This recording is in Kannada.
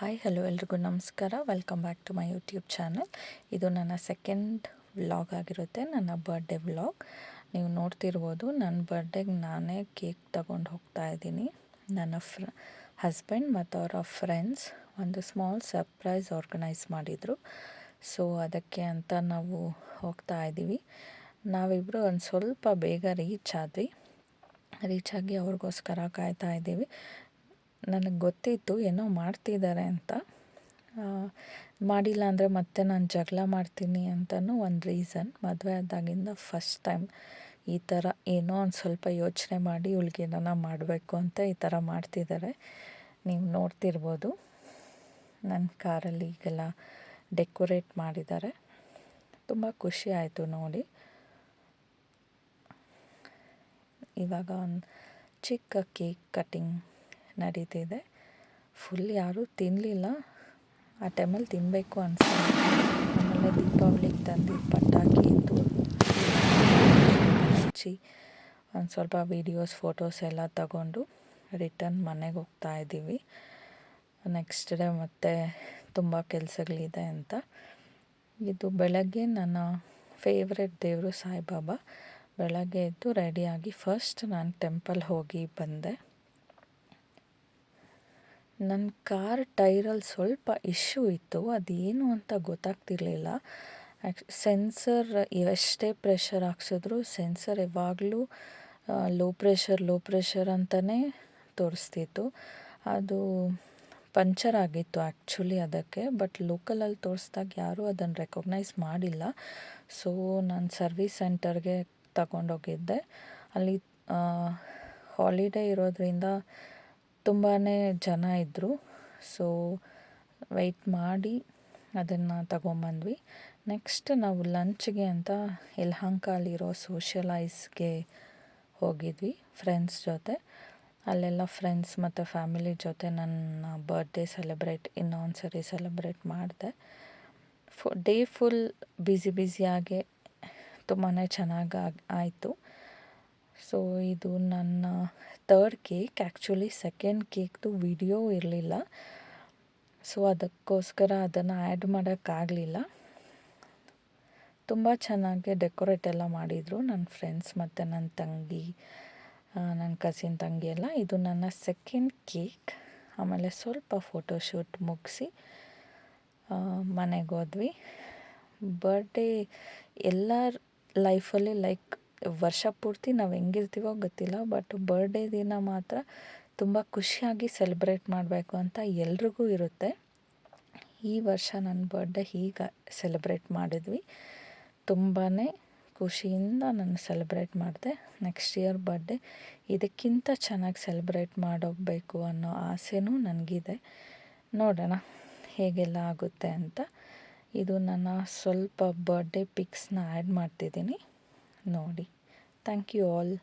ಹಾಯ್ ಹಲೋ ಎಲ್ರಿಗೂ ನಮಸ್ಕಾರ. Welcome back to my YouTube channel ಇದು ನನ್ನ ಸೆಕೆಂಡ್ ವ್ಲಾಗ್ ಆಗಿರುತ್ತೆ, ನನ್ನ ಬರ್ಡೇ ವ್ಲಾಗ್ ನೀವು ನೋಡ್ತಿರ್ಬೋದು ನನ್ನ ಬರ್ಡೇಗೆ ನಾನೇ ಕೇಕ್ ತಗೊಂಡು ಹೋಗ್ತಾ ಇದ್ದೀನಿ. ನನ್ನ ಫ್ರ ಹಸ್ಬೆಂಡ್ ಮತ್ತು ಅವರ ಫ್ರೆಂಡ್ಸ್ ಒಂದು ಸ್ಮಾಲ್ ಸರ್ಪ್ರೈಸ್ ಆರ್ಗನೈಸ್ ಮಾಡಿದರು. ಸೊ ಅದಕ್ಕೆ ಅಂತ ನಾವು ಹೋಗ್ತಾ ಇದ್ದೀವಿ ನಾವಿಬ್ಬರು ಒಂದು ಸ್ವಲ್ಪ ಬೇಗ ರೀಚ್ ಆದ್ವಿ. ರೀಚ್ ಆಗಿ ಅವ್ರಿಗೋಸ್ಕರ ಕಾಯ್ತಾ ಇದ್ದೀವಿ ನನಗೆ ಗೊತ್ತಿತ್ತು ಏನೋ ಮಾಡ್ತಿದ್ದಾರೆ ಅಂತ. ಮಾಡಿಲ್ಲ ಅಂದರೆ ಮತ್ತೆ ನಾನು ಜಗಳ ಮಾಡ್ತೀನಿ ಅಂತಲೂ ಒಂದು ರೀಸನ್ ಮದುವೆ ಆದಾಗಿಂದ ಫಸ್ಟ್ ಟೈಮ್ ಈ ಥರ ಏನೋ ಒಂದು ಸ್ವಲ್ಪ ಯೋಚನೆ ಮಾಡಿ ಇವಳಿಗೆ ಏನಾನ ಮಾಡಬೇಕು ಅಂತ ಈ ಥರ ಮಾಡ್ತಿದ್ದಾರೆ. ನೀವು ನೋಡ್ತಿರ್ಬೋದು. ನನ್ನ ಕಾರಲ್ಲಿ ಈಗೆಲ್ಲ ಡೆಕೋರೇಟ್ ಮಾಡಿದ್ದಾರೆ. ತುಂಬ ಖುಷಿ ಆಯಿತು ನೋಡಿ. ಇವಾಗ ಒಂದು ಚಿಕ್ಕ ಕೇಕ್ ಕಟ್ಟಿಂಗ್ ನಡೀತಿದೆ. ಫುಲ್ ಯಾರೂ ತಿನ್ನಲಿಲ್ಲ ಆ ಟೈಮಲ್ಲಿ ತಿನ್ನಬೇಕು ಅನಿಸ್ತು. ಆಮೇಲೆ ದೀಪಾವಳಿಗೆ ತಂದು ಪಟಾಕಿ ಇತ್ತು ಹಚ್ಚಿ ಒಂದು ಸ್ವಲ್ಪ ವೀಡಿಯೋಸ್ ಫೋಟೋಸ್ ಎಲ್ಲ ತಗೊಂಡು ರಿಟರ್ನ್ ಮನೆಗೆ ಹೋಗ್ತಾ ಇದ್ದೀವಿ. ನೆಕ್ಸ್ಟ್ ಡೇ ಮತ್ತೆ ತುಂಬ ಕೆಲಸಗಳಿದೆ ಅಂತ. ಇದು ಬೆಳಗ್ಗೆ ನನ್ನ ಫೇವ್ರೆಟ್ ದೇವರು ಸಾಯಿಬಾಬಾ. ಬೆಳಗ್ಗೆ ಎದ್ದು ರೆಡಿಯಾಗಿ ಫಸ್ಟ್ ನಾನು ಟೆಂಪಲ್ ಹೋಗಿ ಬಂದೆ. ನನ್ನ ಕಾರ್ ಟೈರಲ್ಲಿ ಸ್ವಲ್ಪ ಇಶ್ಯೂ ಇತ್ತು, ಅದೇನು ಅಂತ ಗೊತ್ತಾಗ್ತಿರ್ಲಿಲ್ಲ. ಸೆನ್ಸರ್ ಎಷ್ಟೇ ಪ್ರೆಷರ್ ಹಾಕ್ಸಿದ್ರು ಸೆನ್ಸರ್ ಯಾವಾಗಲೂ ಲೋ ಪ್ರೆಷರ್ ಲೋ ಪ್ರೆಷರ್ ಅಂತಲೇ ತೋರಿಸ್ತಿತ್ತು. ಅದು ಪಂಚರ್ ಆಗಿತ್ತು ಆ್ಯಕ್ಚುಲಿ ಅದಕ್ಕೆ, ಬಟ್ ಲೋಕಲಲ್ಲಿ ತೋರಿಸ್ದಾಗ ಯಾರೂ ಅದನ್ನು ರೆಕಗ್ನೈಸ್ ಮಾಡಿಲ್ಲ. ಸೊ, ನಾನು ಸರ್ವಿಸ್ ಸೆಂಟರ್ಗೆ ತಗೊಂಡೋಗಿದ್ದೆ. ಅಲ್ಲಿ ಹಾಲಿಡೇ ಇರೋದರಿಂದ ತುಂಬಾ ಜನ ಇದ್ದರು ಸೊ ವೆಯ್ಟ್ ಮಾಡಿ ಅದನ್ನು ತಗೊಂಬಂದ್ವಿ. ನೆಕ್ಸ್ಟ್ ನಾವು ಲಂಚ್ಗೆ ಅಂತ ಯಲಹಂಕಲ್ಲಿರೋ ಸೋಷಲೈಸ್ಗೆ ಹೋಗಿದ್ವಿ ಫ್ರೆಂಡ್ಸ್ ಜೊತೆ. ಅಲ್ಲೆಲ್ಲ ಫ್ರೆಂಡ್ಸ್ ಮತ್ತು ಫ್ಯಾಮಿಲಿ ಜೊತೆ ನನ್ನ ಬರ್ಡೇ ಸೆಲೆಬ್ರೇಟ್ ಇನ್ನೊಂದು ಸರಿ ಸೆಲೆಬ್ರೇಟ್ ಮಾಡಿದೆ ಫು ಡೇ ಫುಲ್ ಬ್ಯುಸಿ ಬ್ಯುಸಿಯಾಗೆ ತುಂಬಾ ಚೆನ್ನಾಗಿ ಆಯಿತು. ಸೊ ಇದು ನನ್ನ ತರ್ಡ್ ಕೇಕ್ ಆ್ಯಕ್ಚುಲಿ ಸೆಕೆಂಡ್ ಕೇಕ್ದು ವಿಡಿಯೋ ಇರಲಿಲ್ಲ. ಸೊ ಅದಕ್ಕೋಸ್ಕರ ಅದನ್ನು ಆ್ಯಡ್ ಮಾಡೋಕ್ಕಾಗಲಿಲ್ಲ ತುಂಬ ಚೆನ್ನಾಗಿ ಡೆಕೋರೇಟ್ ಎಲ್ಲ ಮಾಡಿದರು ನನ್ನ ಫ್ರೆಂಡ್ಸ್ ಮತ್ತು ನನ್ನ ತಂಗಿ ನನ್ನ ಕಸಿನ್ ತಂಗಿ ಎಲ್ಲ. ಇದು ನನ್ನ ಸೆಕೆಂಡ್ ಕೇಕ್ ಆಮೇಲೆ ಸ್ವಲ್ಪ ಫೋಟೋಶೂಟ್ ಮುಗಿಸಿ ಮನೆಗೆ ಹೋದ್ವಿ. ಬರ್ಡೇ ಎಲ್ಲರ ಲೈಫಲ್ಲಿ ಲೈಕ್ ವರ್ಷ ಪೂರ್ತಿ ನಾವು ಹೆಂಗಿರ್ತೀವೋ ಗೊತ್ತಿಲ್ಲ ಬಟ್ ಬರ್ಡೇ ದಿನ ಮಾತ್ರ ತುಂಬ ಖುಷಿಯಾಗಿ ಸೆಲೆಬ್ರೇಟ್ ಮಾಡಬೇಕು ಅಂತ ಎಲ್ರಿಗೂ ಇರುತ್ತೆ. ಈ ವರ್ಷ ನನ್ನ ಬರ್ಡೇ ಹೀಗೆ ಸೆಲೆಬ್ರೇಟ್ ಮಾಡಿದ್ವಿ. ತುಂಬಾ ಖುಷಿಯಿಂದ ನಾನು ಸೆಲೆಬ್ರೇಟ್ ಮಾಡಿದೆ. ನೆಕ್ಸ್ಟ್ ಇಯರ್ ಬರ್ಡೇ ಇದಕ್ಕಿಂತ ಚೆನ್ನಾಗಿ ಸೆಲೆಬ್ರೇಟ್ ಮಾಡೋಗಬೇಕು ಅನ್ನೋ ಆಸೆನೂ ನನಗಿದೆ. ನೋಡೋಣ ಹೇಗೆಲ್ಲ ಆಗುತ್ತೆ ಅಂತ. ಇದು ನನ್ನ ಸ್ವಲ್ಪ ಬರ್ಡೇ ಪಿಕ್ಸ್ನ ಆ್ಯಡ್ ಮಾಡ್ತಿದ್ದೀನಿ. ನೋಡಿ ಥ್ಯಾಂಕ್ ಯು ಆಲ್